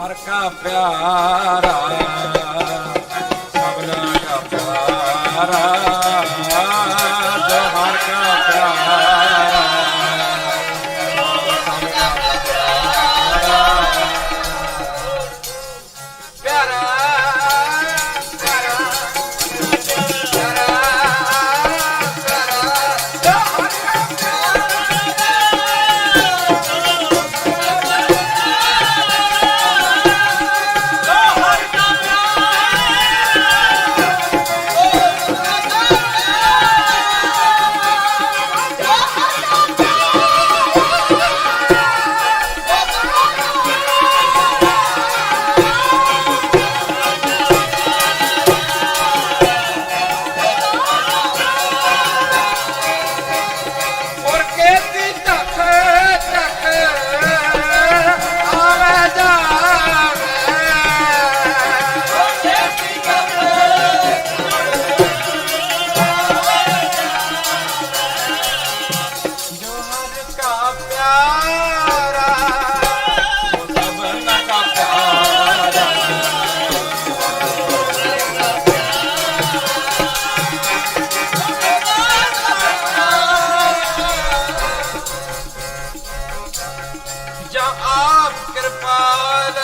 ਹਰ ਕਾ ਪਿਆਰਾ ਸਭਨਾ ਦਾ ਪਿਆਰਾ ਜੋ ਹਰ ਕਾ ਪਿਆਰਾ। ਕਿਰਪਾਲ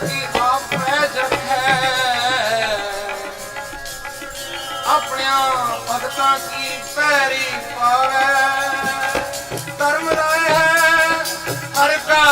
ਕੀ ਆਪ ਜਗ ਆਪਣਿਆਂ ਭਗਤਾਂ ਕੀ ਪੈਰੀ ਪਾਵੇ। ਧਰਮ ਰਾਏ ਹੈ ਹਰ ਕਾ